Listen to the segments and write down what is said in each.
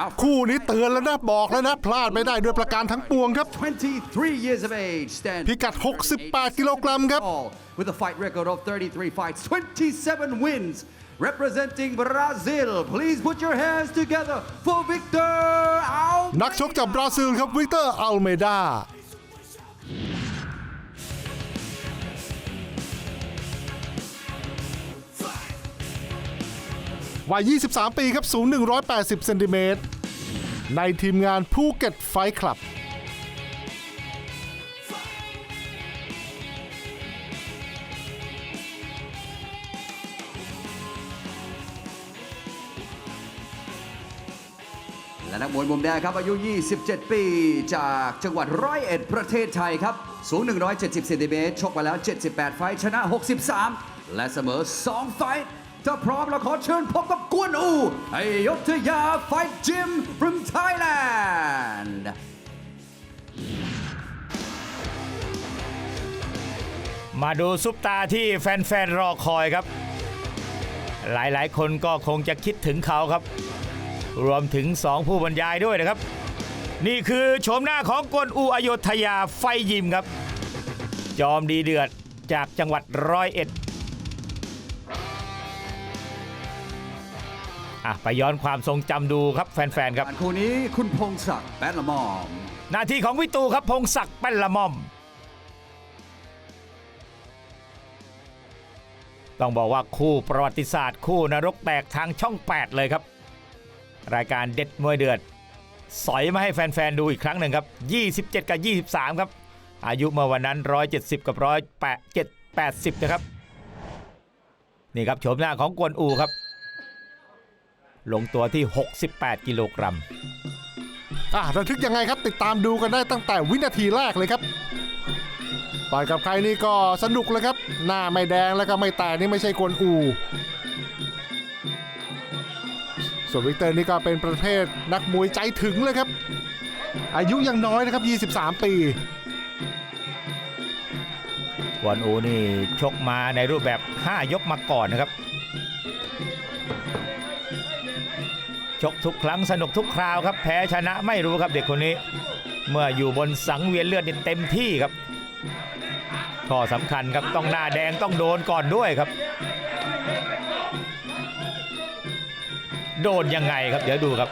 Our คู่นี้เตือนแล้วนะ บอกแล้วนะ พลาดไม่ได้ด้วยประการทั้งปวงครับ23 years of age stands พิกัด 68 กิโลกรัมครับ tall with a fight record of 33 fights, 27 wins. Representing Brazil, please put your hands together for Victor Almeida. นักชกจากบราซิลครับวิกเตอร์อัลเมดา วัย 23 ปีครับสูง 180 เซนติเมตร ในทีมงานภูเก็ตไฟคลับ และนักมวยมุมแดงครับ อายุ 27 ปี จากจังหวัดร้อยเอ็ดประเทศไทยครับ สูง 170เซนติเมตรชกมาแล้ว 78 ไฟท์ชนะ 63 และเสมอ 2 ไฟท์ ถ้าพร้อมแล้วขอเชิญพบกับกวนอูไอยกทยาไฟจิม from Thailand มาดูซุปตาที่แฟนๆ รอคอยครับ หลายๆ คนก็คงจะคิดถึงเขาครับ รวมถึง 2 ผู้บรรยายด้วยนะครับ นี่คือโฉมหน้าของกวนอูอโยธยาไฟยิมครับ จอมดีเดือดจากจังหวัดร้อยเอ็ด อะไปย้อนความทรงจำดูครับแฟนๆครับ คู่นี้คุณพงศักดิ์แปดละมอม หน้าที่ของวิตูครับพงศักดิ์แป้นละม่อม ต้องบอกว่าคู่ประวัติศาสตร์คู่นรกแตกทางช่อง 8 เลยครับ รายการเด็ดมวยเดือด สอยมาให้แฟน ๆ ดูอีกครั้งหนึ่งครับ 27 กับ 23 ครับ อายุเมื่อวันนั้น 170 กับ108 80 นะครับ นี่ครับโฉมหน้าของกวนอูครับ ลงตัวที่ 68 กิโลกรัมอะระทึกยังไงครับติดตามดูกันได้ตั้งแต่วินาทีแรกเลยครับต่อยกับใครนี่ก็สนุกเลยครับ หน้าไม่แดงแล้วก็ไม่แตกนี่ไม่ใช่กวนอูส่วนวิกเตอร์นี่ก็เป็นประเภทนักมวยใจถึงเลยครับ อายุยังน้อยนะครับ 23 ปีกวนอูนี่ชกมาในรูปแบบ 5 ยกมาก่อนนะครับ ชกทุกครั้งสนุกทุกคราวครับ แพ้ชนะไม่รู้ครับเด็กคนนี้ เมื่ออยู่บนสังเวียนเลือดนี่เต็มที่ครับข้อสำคัญครับต้องหน้าแดงต้องโดนก่อนด้วยครับ โดนยังไงครับ เดี๋ยวดูครับ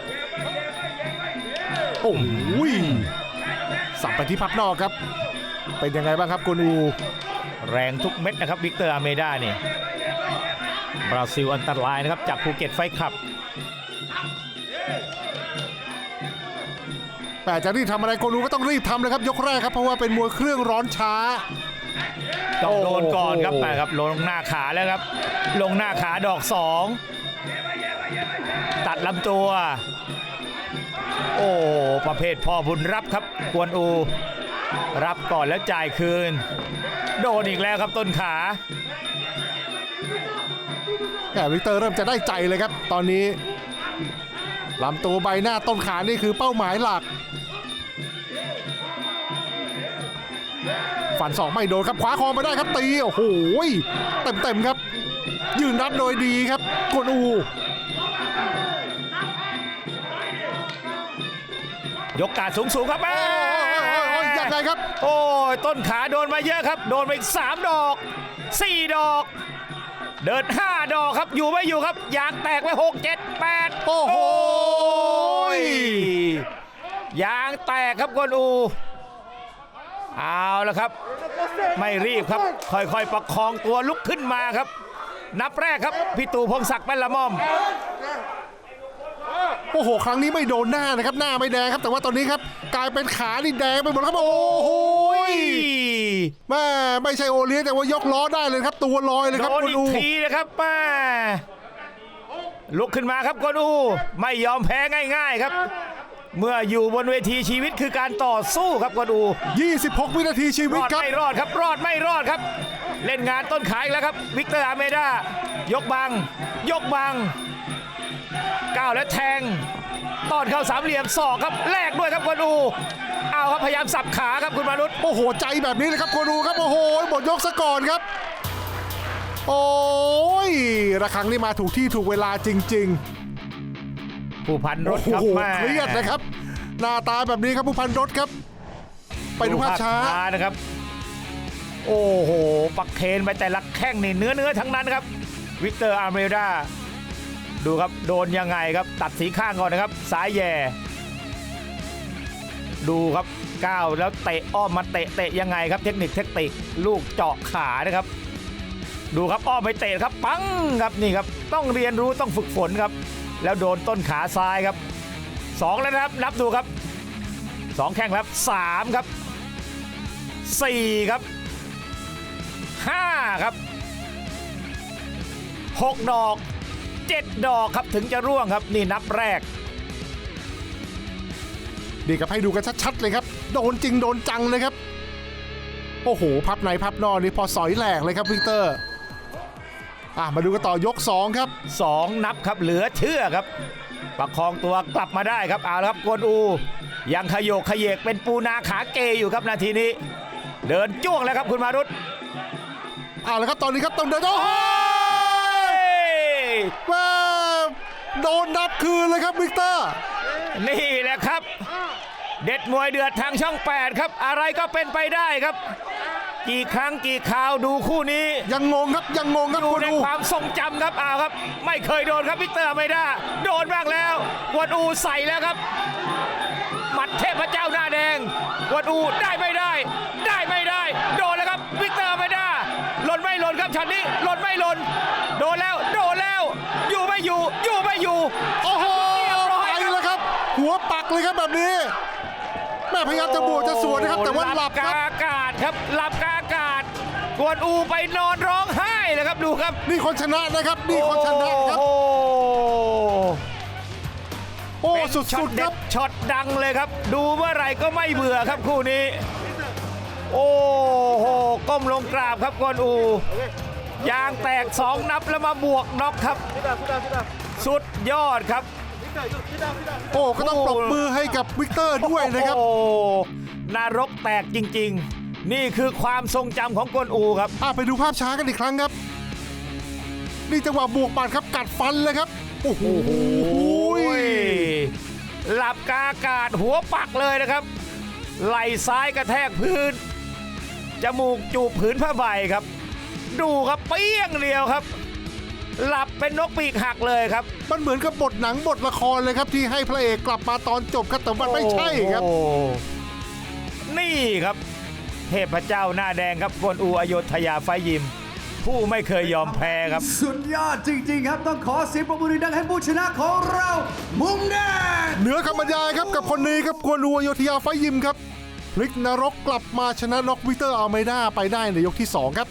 โอ้โหยสับไปที่พับนอกครับ เป็นยังไงบ้างครับกวนอูแรงทุกเม็ดนะครับวิกเตอร์อาเมดานี่บราซิลอันตรายนะครับจากภูเก็ตไฟท์คลับ แต่จะรีบทำอะไรกวนอูก็ต้องรีบทำเลยครับยกแรกครับเพราะว่าเป็นมวยเครื่องร้อนช้า ต้องโดนก่อนครับโอ้โหมาครับลงหน้าขาแล้วครับ ลงหน้าขาดอกสองตัดลำตัว โอ้ประเภทพ่อบุญรับครับกวนอูรับก่อนแล้วจ่ายคืน โดนอีกแล้วครับต้นขาแต่วิกเตอร์เริ่มจะได้ใจเลยครับ ตอนนี้ ลำตัวใบหน้าต้นขานี่คือเป้าหมายหลัก ฝันสองไม่โดนครับขวาคอมาได้ครับตีโอ้โหเต็มเต็มๆครับ ยืนรับโดยดีครับกวนอูยกการสูงสูงๆครับแม่โอ้ยโอ้ยโอ้ยยังไงครับ โอ้ยต้นขาโดนมาเยอะครับ โดนไปอีกสามดอกสี่ดอก เดินห้าดอกครับอยู่ไม่อยู่ครับยางแตกไปหกเจ็ดแปดโอ้โห ยยางแต กครับกวนอูเอาละครับ ไม่รีบครับ ค่อยๆ ประคองตัวลุกขึ้นมาครับ นับแรกครับพี่ตู่พงศักดิ์แป้นละม่อมโอ้โห ครั้งนี้ไม่โดนหน้านะครับ หน้าไม่แดงครับ แต่ว่าตอนนี้ครับ กลายเป็นขานี่แดงไปหมดแล้วครับ โอ้โหแม่ไม่ใช่โอเลี้ยงแต่ว่ายกล้อได้เลยครับ ตัวลอยเลยครับโดนคุณอีกอูทีนะครับป้าลุกขึ้นมาครับกวนอู ไม่ยอมแพ้ง่าย ๆ ครับ เมื่ออยู่บนเวทีชีวิตคือการต่อสู้ครับกวนอู26 วินาทีชีรวิตอดครับ ไม่รอดครับ รอดไม่รอดครับ เล่นงานต้นขายแล้วครับ วิกเตอร์อาเมดายกบัง ยกบังก้าวและแทงต้อนเข้าสามเหลี่ยมศอกครับแลกด้วยครับกวนอู เอาครับพยายามสับขาครับคุณมานุษย์ โอ้โห ใจแบบนี้เลยครับคุณอูครับ โอ้โหหมดยกซะก่อนครับ โอ้ยระครังนี่มาถูกที่ถูกเวลาจริง ๆ ผู้พันรโอ้ถโหครับแม่เครียดนะครับ หน้าตาแบบนี้ครับผู้พันรถครับ ไปดูภาพช้า นะครับ โอ้โห ปักเคนไปแต่ละแข้งนี่เนื้อเนื้อทั้งนั้นครับ วิกเตอร์อาร์เมดาดูครับ โดนยังไงครับ ตัดสีข้างก่อนนะครับซ้ายแย่ ดูครับก้าวแล้วเตะอ้อมมาเตะเตะยังไงครับ เทคนิคเทคนิคลูกเจาะขานะครับ ดูครับอ้อมไปเตะครับ ปังครับนี่ครับ ต้องเรียนรู้ต้องฝึกฝนครับ แล้วโดนต้นขาซ้ายครับสองแล้วนะครับ นับดูครับสองแข้งครับสามครับสี่ครับห้าครับหกดอกเจ็ดดอกครับถึงจะร่วงครับ นี่นับแรกดีครับให้ดูกันชัดๆเลยครับ โดนจริงโดนจังเลยครับ โอ้โห พับในพับนอกนี่พอสอยแหลกเลยครับวิกเตอร์ อะมาดูกันต่อยก 2 ครับสองนับครับเหลือเชื่อครับ ประคองตัวกลับมาได้ครับเอาละครับกวนอู ยังขยโยกขยเยกเป็นปูนาขาเกยอยู่ครับนาทีนี้ เดินจ้วงแล้วครับคุณมารุตเอาละครับตอนนี้ครับต้องเดินโอ้โหว่าโดนนับคืนเลยครับวิกเตอร์นี่แหละครับ เด็ดมวยเดือดทางช่อง 8 ครับ อะไรก็เป็นไปได้ครับ กี่ครั้งกี่คราวดูคู่นี้ยังงงครับยังงงครับอยู่คุณในอูความทรงจำครับเอาครับ ไม่เคยโดนครับวิกเตอร์ไม่ได้โดนบ้างแล้วกวนอูใส่แล้วครับ หมัดเทพเจ้าหน้าแดงกวนอูได้ไม่ได้ ได้ไม่ได้ โดนแล้วครับวิกเตอร์ไม่ได้หล่นไม่หล่นครับช็อตนี้หล่นไม่หล่นโดนแล้วโดนแล้ว อยู่ไม่อยู่ อยู่ไม่อยู่โอ้โหเรียบร้อไปยครับแล้วครับ หัวปักเลยครับแบบนี้แม่พยายามจะบวกจะสวนนะครับแต่ว่าหลับกคลารับอากาศครับหลับ กวนอูไปนอนร้องไห้เลยครับดูครับนี่คนชนะนะครับนี่คนชนะครับ โอ้โหโอ้เป็นสุช็อตดๆคเด็รัดบช็อตดังเลยครับ ดูเมื่อไหร่ก็ไม่เบื่อครับคู่นี้ โอ้โหก้มลงกราบครับกวนอู ยางแตกสองนับแล้วมาบวกน็อกครับ สุดยอดครับ โอ้ก็ต้องปรบมือให้กับวิกเตอร์ด้วยนะครับ โอ้โหนรกแตกจริง ๆ นี่คือความทรงจำของกวนอูครับ อะไปดูภาพช้ากันอีกครั้งครับ นี่จังหวะบวกปาดครับกัดฟันเลยครับ โอ้โหหลับกาอากาศหัวปักเลยนะครับ ไหล่ซ้ายกระแทกพื้น จมูกจูบผืนผ้าใบครับ ดูครับเปี้ยงเดียวครับ หลับเป็นนกปีกหักเลยครับ มันเหมือนกับบทหนังบทละครเลยครับที่ให้พระเอกกลับมาตอนจบครับแต่มันไม่ใช่ครับ โอ้นี่ครับ เทพเจ้าหน้าแดงครับกวนอูอโยธยาไฟยิม ผู้ไม่เคยยอมแพ้ครับ สุดยอดจริง ๆ ครับต้องขอเสียงปรบมือดังๆให้ผู้ชนะของเรา มุมแดงเหนือคำบรรยายครับกับคนนี้ครับกวนอูอโยธยาไฟยิมครับพลิกนรกกลับมาชนะน็อกวิกเตอร์อัลเมดาไปได้ในยกที่ 2 ครับ